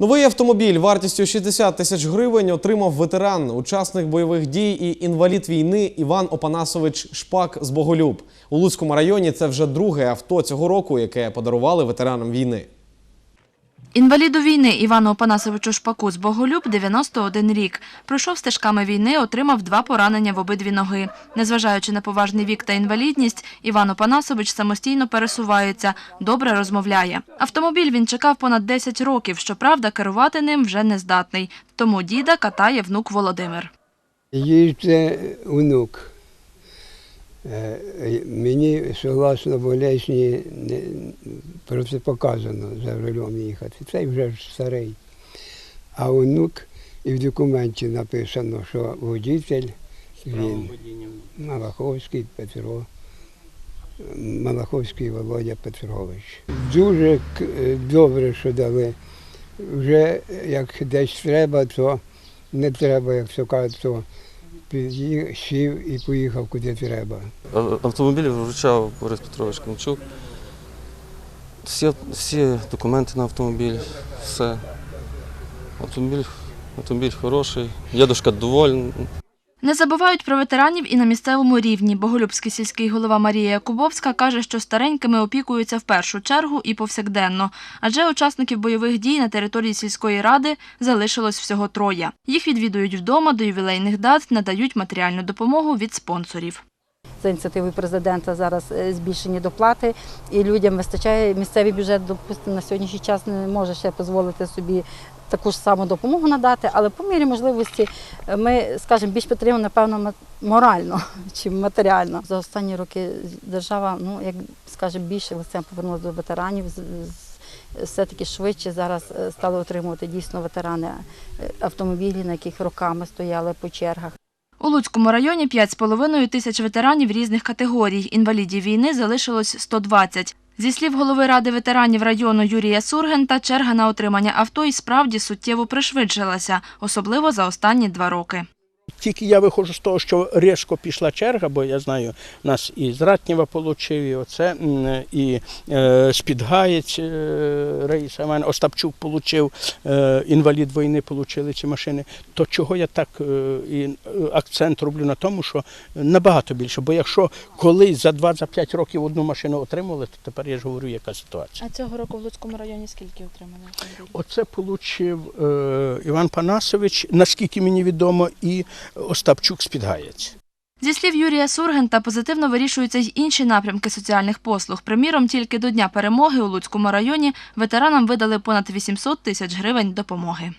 Новий автомобіль вартістю 60 тисяч гривень отримав ветеран, учасник бойових дій і інвалід війни Іван Опанасович Шпак з Боголюб. У Луцькому районі це вже друге авто цього року, яке подарували ветеранам війни. Інваліду війни Івану Опанасовичу Шпаку з Боголюб 91 рік. Пройшов стежками війни, отримав два поранення в обидві ноги. Незважаючи на поважний вік та інвалідність, Іван Опанасович самостійно пересувається, добре розмовляє. Автомобіль він чекав понад 10 років, щоправда, керувати ним вже не здатний. Тому діда катає внук Володимир. Їждже онук. Е, Мені согласно болезні протипоказано за рулем їхати. Цей вже ж старий. А онук і в документі написано, що водитель він Малаховський Петро. Малаховський Володя Петрович. Дуже е, добре, що дали. Вже як десь треба, то не треба, як то кажуть, то сів і поїхав куди треба. Автомобіль вручав Борис Петрович Климчук. Всі, всі документи на автомобіль, все. Автомобіль, автомобіль хороший, дідушка довольний. Не забувають про ветеранів і на місцевому рівні. Боголюбський сільський голова Марія Якубовська каже, що старенькими опікуються в першу чергу і повсякденно. Адже учасників бойових дій на території сільської ради залишилось всього троє. Їх відвідують вдома до ювілейних дат, надають матеріальну допомогу від спонсорів. За ініціативою президента зараз е, збільшені доплати, і людям вистачає місцевий бюджет, допустимо, на сьогоднішній час не може ще дозволити собі таку ж саму допомогу надати, але по мірі можливості е, ми, скажімо, більш підтримуємо, напевно, морально чи матеріально. За останні роки держава, ну як скажімо, більше лицем повернулася до ветеранів. Все-таки швидше зараз е, стали отримувати дійсно ветерани автомобілі, на яких роками стояли по чергах. У Луцькому районі 5,5 тисяч ветеранів різних категорій. Інвалідів війни залишилось 120. Зі слів голови ради ветеранів району Юрія Сургента, черга на отримання авто і справді суттєво пришвидшилася, особливо за останні два роки. Тільки я виходжу з того, що різко пішла черга, бо я знаю, нас і з Ратнєва отримав, і оце, і е, Спідгаєць е, Раїса Іван, Остапчук отримав, е, інвалід війни отримали ці машини. То чого я так е, і е, акцент роблю на тому, що набагато більше. Бо якщо колись за 2-5 років одну машину отримали, то тепер я ж говорю, яка ситуація. А цього року в Луцькому районі скільки отримали? Оце отримав е, Іван Панасович, наскільки мені відомо, і Остапчук Спідгаєць. Зі слів Юрія Сургента, позитивно вирішуються й інші напрямки соціальних послуг. Приміром, тільки до Дня перемоги у Луцькому районі ветеранам видали понад 800 тисяч гривень допомоги.